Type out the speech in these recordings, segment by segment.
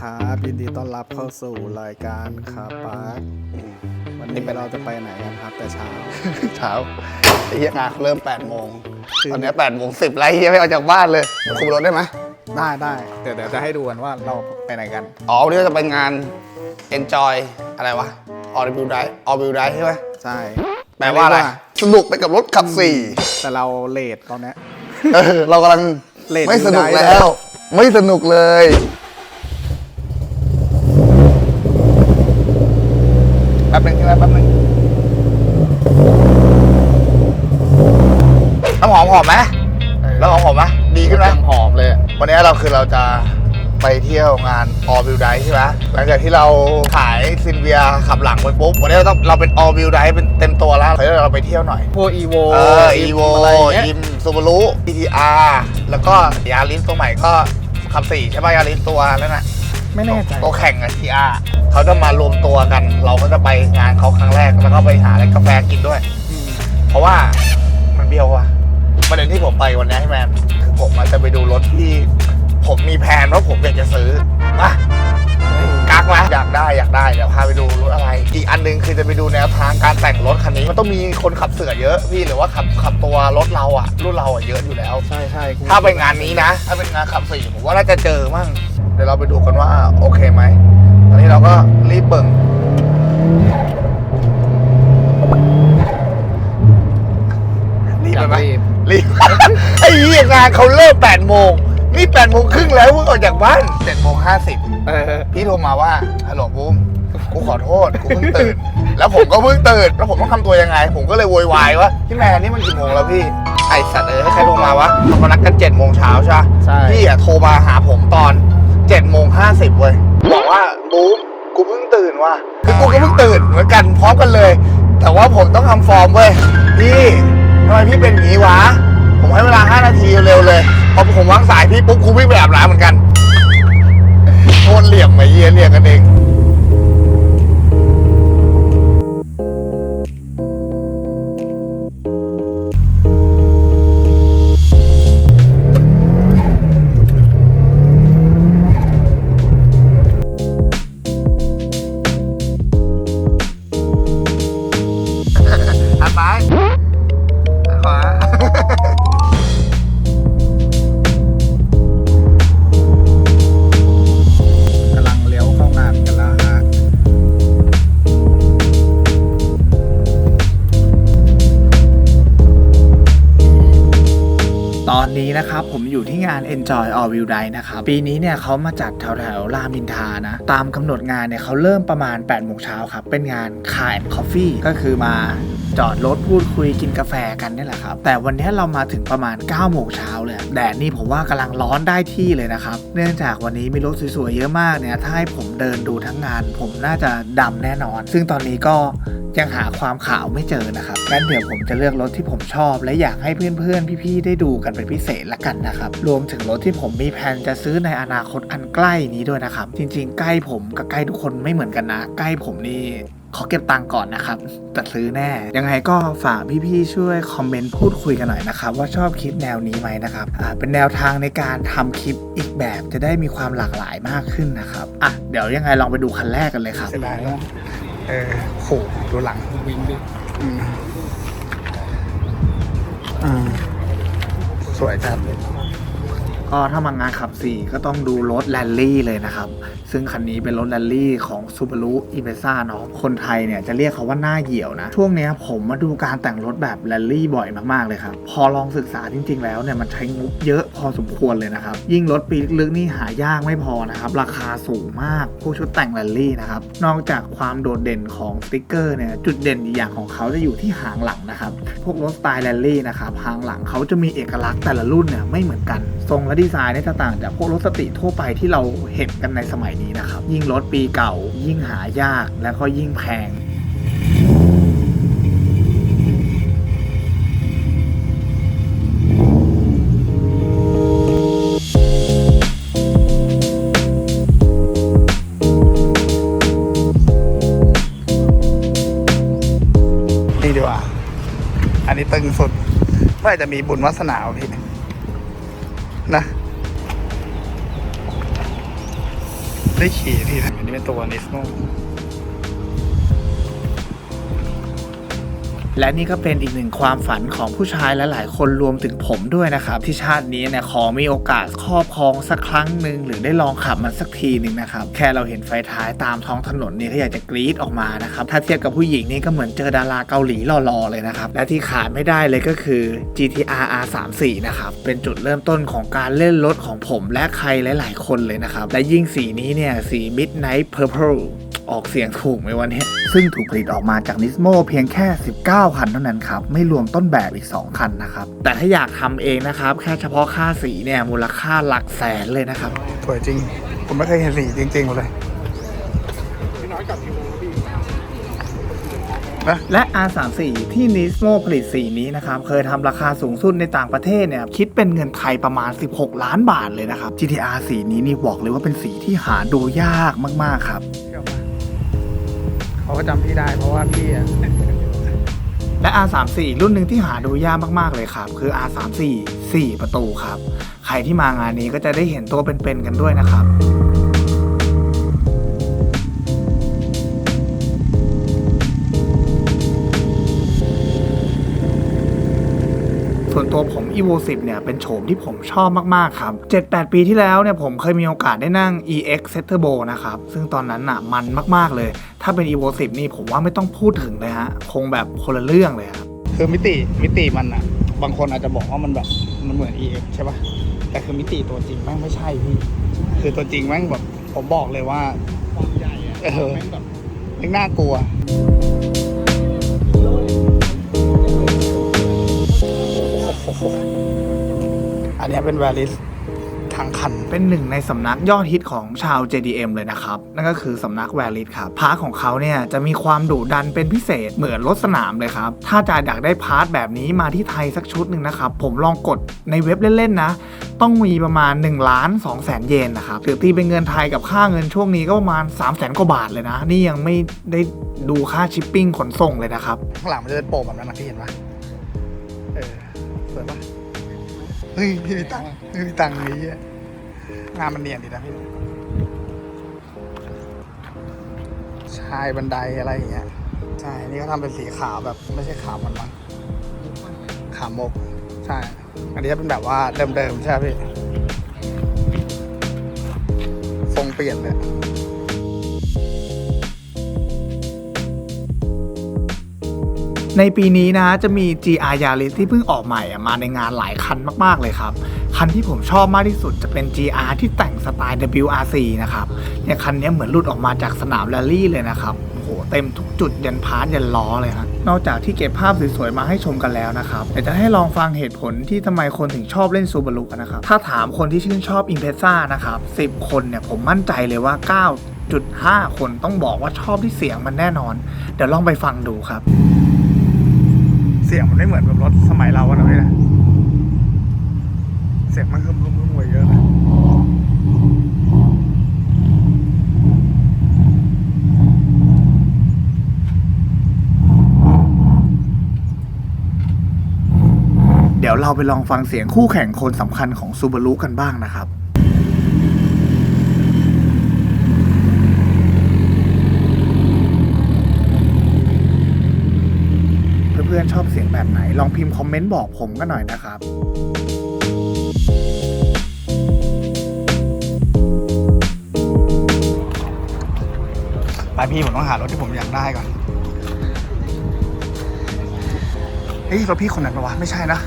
ครับยินดีต้อนรับเข้าสู่รายการคาปาร์ควันนี้เราจะไปไหนกันครับ แต่เช้าเช้าไอ้เหี้ยงานเขาเริ่ม8โมงจริงตอนเนี้8โมง10แล้วไอ้เหี้ยไม่ออกจากบ้านเลยคุมรถได้ไหมได้ได้เดี๋ยวเดี๋ยวจะให้ดูกันว่าเราไปไหนกัน อ๋อวันนี้เราจะไปงาน enjoy อะไรวะ all wheel drive all wheel drive ใช่ไหมใช่แปลว่าอะไรสนุกไปกับรถขับสี่แต่เราเลทตอนเนี้ยเออเรากำลังเลดไม่สนุก wheel drive แล้ว ไม่สนุกเลยแป๊บหนึงใช่ไหมแป๊บหนึงน้ำ หอมหอมไหมน้ำหอมหอมไหมดีขึ้นไหมหอมเลย วันนี้เราคือเราจะไปเที่ยวงาน All Wheel Drive ใช่ไหมหลังจากที่เราขายซินเวียขับหลังไปปุ๊บ วันนี้เราต้องเราเป็น All Wheel Drive เป็นเต็มตัวแล้วเดี๋ยวเราไปเที่ยวหน่อยพวกอีโวเออ Evo อะไรอย่างเงี้ยยิมซูบารุ PTR แล้วก็ยาริสตัวใหม่ก็ขับสี่ใช่ป่ะยาริสตัวแล้วนะไม่แน่ใจตัวแข่งกับ TR เขาจะมารวมตัวกัน เราก็จะไปงานเขาครั้งแรกแล้วก็ไปหาอะไรกาแฟกินด้วยอืมเพราะว่ามันเบี้ยวว่ะ ประเด็นที่ผมไปวันนี้ให้แมนคือผมอาจจะไปดูรถที่ ผมมีแผนว่าผมอยากจะซื้อมากักไหมอยากได้อยากได้เดี๋ยวพาไปดูรถอะไร อีกอันหนึงคือจะไปดูแนวทางการแต่งรถคันนี้ มันต้องมีคนขับเสือเยอะพี่หรือว่าขับขับตัวรถเราอะรุ่นเราอะเยอะอยู่แล้ว ใช่ใช่กูถ้าไปงานนี้นะ ถ้าเป็นงานขับสี่ผมว่าน่าจะเจอมั่งเดี๋ยวเราไปดูกันว่าโอเคไหมตอนนี้เราก็รีบเบิ่งรีบอยาไปกไหม รีบรีบ ไอ้เหี้ยงานเขาเริ่ม8โมงนี่8โมงครึ่งแล้วเพิ่งออกจากบ้าน7โมง50 เออ พี่โทรมาว่าฮัลโหลบูมกูขอโทษกูเพิ่งตื่น แล้วผมก็เพิ่งตื่นแล้วผมต้องทำตัวยังไง ผมก็เลยโวยวายว่าพี่แมนนี่มันกี่โมงแล้วพี่ไอสัตว์เออให้ใครโทรมาว่าเรานัดกัน7โมงเช้าใช่ปะใช่ พี่อะโทรมาหาผมตอน7โมง50เว้ยบอกว่าบูมกูเพิ่งตื่นว่ะคือกูก็เพิ่งตื่นเหมือนกันพร้อมกันเลย แต่ว่าผมต้องทำฟอร์มเว้ยพี่ทำไมพี่เป็นอย่างนี้วะ ผมให้เวลา 5 นาทีเร็วเลย พอผมวางสายพี่ปุ๊บกูวิ่งไปอาบน้ำเหมือนกันโคตรเหลี่ยมไอ้เหี้ยเรียกกันเอง นี้นะครับผมอยู่ที่งาน Enjoy All Wheel Drive นะครับปีนี้เนี่ยเขามาจัดแถวแถวๆรามอินทานะ ตามกำหนดงานเนี่ยเขาเริ่มประมาณ8โมงเช้าครับ เป็นงาน Car and Coffee ก็คือมาจอดรถพูดคุยกินกาแฟกันนี่แหละครับ แต่วันนี้เรามาถึงประมาณ9โมงเช้าเลยแดดนี่ผมว่ากำลังร้อนได้ที่เลยนะครับ เนื่องจากวันนี้มีรถสวยๆเยอะมากเนี่ยถ้าให้ผมเดินดูทั้งงาน ผมน่าจะดำแน่นอน ซึ่งตอนนี้ก็ยังหาความขาวไม่เจอนะครับงั้นเดี๋ยวผมจะเลือกรถที่ผมชอบ และอยากให้เพื่อนๆพี่ๆได้ดูกันเป็นพิเศษละกันนะครับรวมถึงรถที่ผมมีแผนจะซื้อในอนาคตอันใกล้นี้ด้วยนะครับ จริง ๆ ใกล้ผมกับใกล้ทุกคนไม่เหมือนกันนะ ใกล้ผมนี่ ขอเก็บตังค์ก่อนนะครับแต่ซื้อแน่ ยังไงก็ฝากพี่ๆช่วยคอมเมนต์พูดคุยกันหน่อยนะครับว่าชอบคลิปแนวนี้ไหมนะครับอ่าเป็นแนวทางในการทำคลิปอีกแบบจะได้มีความหลากหลายมากขึ้นนะครับอะเดี๋ยวยังไงลองไปดูคันแรกกันเลยครับเสียดายนะเออโหดูหลังวิ่งดิอืมอ่าสวยจัด ก็ถ้ามางานขับ 4 ก็ต้องดูรถแรลลี่เลยนะครับ ซึ่งคันนี้เป็นรถแรลลี่ของ Subaru i m p r e z a เนาะคนไทยเนี่ยจะเรียกเขาว่าหน้าเหี่ยวนะ ช่วงนี้ผมมาดูการแต่งรถแบบแรลลี่บ่อยมากๆเลยครับ พอลองศึกษาจริง ๆ แล้วเนี่ยมันใช้งบเยอะพอสมควรเลยนะครับ ยิ่งรถปีลึกนี่หายากไม่พอนะครับ ราคาสูงมากพวกชุดแต่งแรลลี่นะครับนอกจากความโดดเด่นของสติ๊กเกอร์เนี่ยจุดเด่นอีกอย่างของเขาจะอยู่ที่หางหลังนะครับพวกรถสไตล์แรลลี่นะครับหางหลังเขาจะมีเอกลักษณ์แต่ละรุ่นเนี่ยไม่เหมือนกันทรงและดีไซน์เนี่ยจะต่างจากพวกรถสติทั่วไปที่เราเห็นกันในสมัยนี้นะครับ ยิ่งรถปีเก่า ยิ่งหายากและก็ยิ่งแพงนี่ดีกว่า อันนี้ตึงสุดเมื่อจะมีบุญวาสนาพี่ นะได้ขี่ทีนอันนี้เป็นตัวนิสโน และนี่ก็เป็นอีกหนึ่งความฝันของผู้ชายและหลายคนรวมถึงผมด้วยนะครับ ที่ชาตินี้เนี่ยขอมีโอกาสครอบครองสักครั้งหนึ่งหรือได้ลองขับมันสักทีหนึ่งนะครับ แค่เราเห็นไฟท้ายตามท้องถนนนี่ก็อยากจะกรี๊ดออกมานะครับ ถ้าเทียบกับผู้หญิงนี่ก็เหมือนเจอดาราเกาหลีหล่อๆเลยนะครับ และที่ขาดไม่ได้เลยก็คือ GTR R34 นะครับเป็นจุดเริ่มต้นของการเล่นรถของผมและใครหลาย ๆ คนเลยนะครับและยิ่งสีนี้เนี่ยสี Midnight Purple ออกเสียงถูกไหมวันนี้ซึ่งถูกผลิตออกมาจากนิสโมเพียงแค่ 19 คันเท่านั้นครับ ไม่รวมต้นแบบอีก 2 คันนะครับ แต่ถ้าอยากทำเองนะครับ แค่เฉพาะค่าสีเนี่ยมูลค่าหลักแสนเลยนะครับ สวยจริง ผมไม่เคยเห็นสีจริงๆเลยและ R34 ที่ Nismo ผลิตสีนี้นะครับ เคยทำราคาสูงสุดในต่างประเทศเนี่ย คิดเป็นเงินไทยประมาณ 16 ล้านบาทเลยนะครับ GTR สีนี้นี่บอกเลยว่าเป็นสีที่หาดูยากมาก ๆ ครับเขา ก็จำพี่ได้เพราะว่าพี่อะและ R34 อีกรุ่นหนึ่งที่หาดูยากมากๆเลยครับ คือ R34 4 ประตูครับ ใครที่มางานนี้ก็จะได้เห็นตัวเป็นๆกันด้วยนะครับ ส่วนตัวผม evo 10เนี่ยเป็นโฉมที่ผมชอบมาก ๆ ครับ 7-8 ปีที่แล้วเนี่ยผมเคยมีโอกาสได้นั่ง ex z turbo นะครับ ซึ่งตอนนั้นน่ะมันมาก ๆ เลย ถ้าเป็น evo 10นี่ผมว่าไม่ต้องพูดถึงเลยฮะ คงแบบคนละเรื่องเลยครับ คือมิติมิติมันอะบางคนอาจจะบอกว่ามันแบบมันเหมือน EX ใช่ปะแต่คือมิติตัวจริงแม่งไม่ใช่พี่ คือตัวจริงแม่งแบบผมบอกเลยว่าความใหญ่อะเออแม่งแบบแม่งน่ากลัว เนี้ยเป็นแวลิสทางคัน เป็นหนึ่งในสำนักยอดฮิตของชาว JDM เลยนะครับ นั่นก็คือสำนักแวลิสครับพาร์ทของเขาเนี่ยจะมีความดุดันเป็นพิเศษเหมือนรถสนามเลยครับ ถ้าจะอยากได้พาร์ทแบบนี้มาที่ไทยสักชุดหนึ่งนะครับ ผมลองกดในเว็บเล่น ๆ นะ ต้องมีประมาณ1ล้าน2แสนเยนนะครับหรือตีเป็นเงินไทยกับค่าเงินช่วงนี้ก็ประมาณ3 0 0แสนกว่าบาทเลยนะ นี่ยังไม่ได้ดูค่าชิปปิ้งขนส่งเลยนะครับข้างหลังมันจะเป็นโป่งแบบนั้นนะพี่เห็นปะเออสวยปะ เฮ้ยพี่มีตังค์พี่มีตังค์นี้ยงานมันเนียนดีนะพี่ชายบันไดอะไรอย่างเงี้ยใช่นี่เขาทำเป็นสีขาวแบบไม่ใช่ขาวมันมั้งขาวมกใช่ อันนี้จะเป็นแบบว่าเดิมๆใช่พี่ทรงเปลี่ยนเลย ในปีนี้นะจะมี GR Yaris ที่เพิ่งออกใหม่มาในงานหลายคันมากๆเลยครับ คันที่ผมชอบมากที่สุดจะเป็น GR ที่แต่งสไตล์ WRC นะครับเนี่ยคันนี้เหมือนหลุดออกมาจากสนามแรลลี่เลยนะครับโหเต็มทุกจุดยันพาร์ทยันล้อเลยครับนอกจากที่เก็บภาพสวยๆมาให้ชมกันแล้วนะครับเดี๋ยวจะให้ลองฟังเหตุผลที่ทำไมคนถึงชอบเล่นซูบารุนะครับ ถ้าถามคนที่ชื่นชอบ i m p r e s s a นะครับ10 คนเนี่ยผมมั่นใจเลยว่า 9.5 คนต้องบอกว่าชอบที่เสียงมันแน่นอน เดี๋ยวลองไปฟังดูครับ เสียงมันไม่เหมือนแบบรถสมัยเราอะนะพี่นะเสียงมันฮึมฮึมฮึมว่าเยอะเลยเดี๋ยวเราไปลองฟังเสียงคู่แข่งคนสำคัญของซูบารุกันบ้างนะครับ เพื่อนๆชอบเสียงแบบไหน ลองพิมพ์คอมเมนต์บอกผมก็หน่อยนะครับไปพี่ผมต้องหารถที่ผมอยากได้ก่อน เฮ้ยรถพี่คนนั้นปะวะไม่ใช่นะ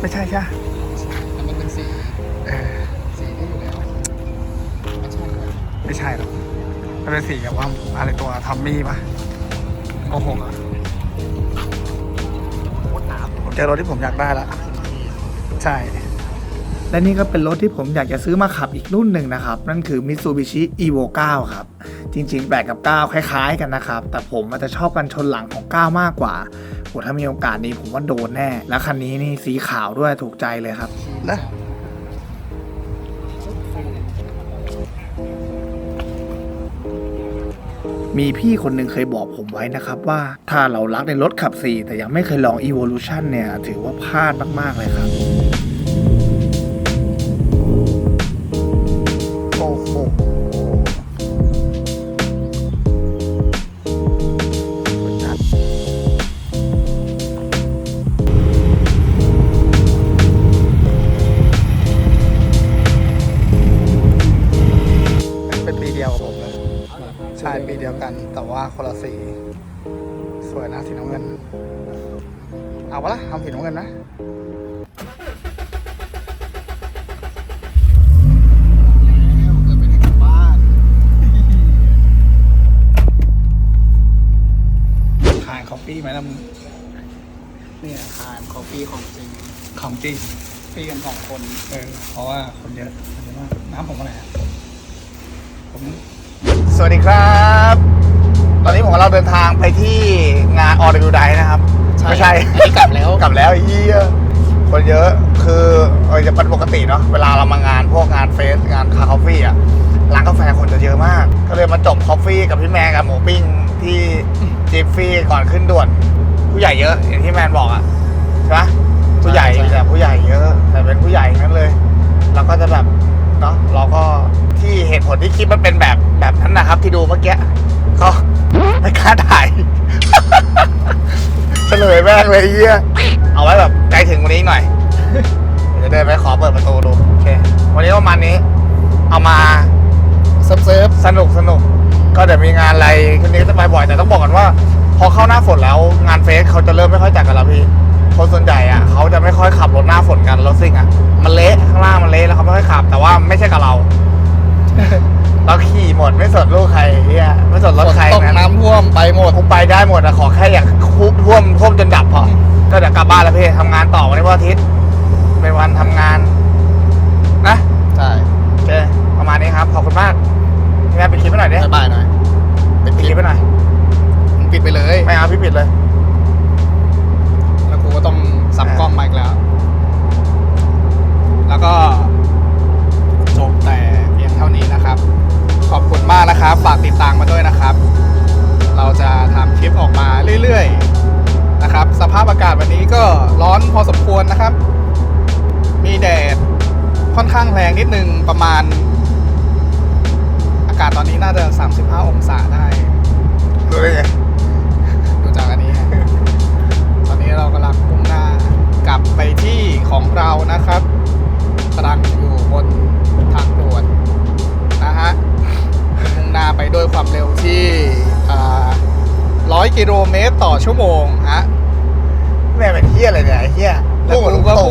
ไม่ใช่ใช่ปะมันเป็นสีเออสีนี้อยู่แล้วไม่ใช่เลยไม่ใช่หรอกมันเป็นสีแบบว่าอะไรตัวทัมมี่ปะโอ้โหอะ ผมเจอรถที่ผมอยากได้ละใช่ และนี่ก็เป็นรถที่ผมอยากจะซื้อมาขับอีกรุ่นหนึ่งนะครับ นั่นคือ Mitsubishi Evo 9 ครับ จริงๆ8กับ 9 คล้ายๆ กันนะครับ แต่ผมอาจจะชอบกันชนหลังของ 9 มากกว่าโหถ้ามีโอกาสนี้ผมว่าโดนแน่ แล้วคันนี้นี่สีขาวด้วยถูกใจเลยครับแล้ มีพี่คนหนึ่งเคยบอกผมไว้นะครับว่าถ้าเรารักในรถขับสี่แต่ยังไม่เคยลอง Evolution เนี่ย ถือว่าพลาดมาก ๆ เลยครับ ว่าคนละสีสวยนะสีน้ำเงิน เอาปะล่ะทำสีน้ำเงินนะแล้วเกิดไม่ได้กลับบ้านทานคอฟฟี่ไหมล่ะมึงเนี่ยทานคอฟฟี่ของจริงของจริงพี่กันสองคน เออ เพราะว่าคนเยอะคนเยอะมากน้ำผมอะไรอะผม สวัสดีครับ ตอนนี้ผมกับเราเดินทางไปที่งานออร์ดิวไดนะครับ ไม่ใช่ อันนี้กลับแล้ว กลับแล้วไอ้เฮียคนเยอะคือเออจะเป็นปกติเนาะเวลาเรามางานพวกงานเฟสงานคาคอฟฟี่อะร้านกาแฟคนจะเยอะมาก ก็เลยมาจบคอฟฟี่กับพี่แมนกับหมูปิ้งที่จิฟฟี่ก่อนขึ้นด่วน ผู้ใหญ่เยอะอย่างที่แมนบอกอะใช่ปะผู้ใหญ่ใช่ใช่แต่ผู้ใหญ่เยอะ แต่เป็นผู้ใหญ่ทั้งนั้นเลยเราก็จะแบบเนาะเราก็ที่เหตุผลที่คลิปมันเป็นแบบแบบนั้นนะครับ ที่ดูเมื่อกี้ ก็ไม่กล้าถ่าย เฉลยแม่งเลยเฮียเอาไว้แบบใกล้ถึงวันนี้หน่อย เดี๋ยวจะเดินไปขอเปิดประตูดูโอเค วันนี้ประมาณนี้ เอามาเซิร์ฟเซิร์ฟสนุกสนุก ก็เดี๋ยวมีงานอะไรคืนนี้ก็จะไปบ่อยแต่ต้องบอกกันว่า พอเข้าหน้าฝนแล้วงานเฟสเขาจะเริ่มไม่ค่อยจัดกันแล้วพี่คนส่วนใหญ่อะเขาจะไม่ค่อยขับรถหน้าฝนกันรถซิ่งอะมันเละข้างล่างมันเละแล้วเขาไม่ค่อยขับ แต่ว่าไม่ใช่กับเรา เราขี่หมดไม่สนลูกใครเฮียไม่สนรถใครตกนะน้ำท่วมไปหมดผมไปได้หมดอะขอแค่อยากคุบท่วมท่วมจนดับพอก็เดี๋ยวกลับบ้านแล้วพี่ทำงานต่อวันนี้วันอาทิตย์เป็นวันทำงาน นะใช่โอเคประมาณนี้ครับ ขอบคุณมากพี่แม่ปิดคลิปไปหน่อยดิบายบายหน่อยปิดคลิปไปหน่อย มึงปิดไปเลย ไม่เอาพี่ปิดเลยากาศตอนนี้น่าจะ 35 องศาได้รู้ได้ไงดูจากอันนี้ ตอนนี้เรากำลังมุ่งหน้ากลับไปที่ของเรานะครับกำลังอยู่บนทางด่วนนะฮะมุ่งหน้าไปด้วยความเร็วที่ร้อยกิโลเมตรต่อชั่วโมงฮะแม่เป็นเฮียอะไรเนี่ยไอ้เฮียแล้วกูก็พูด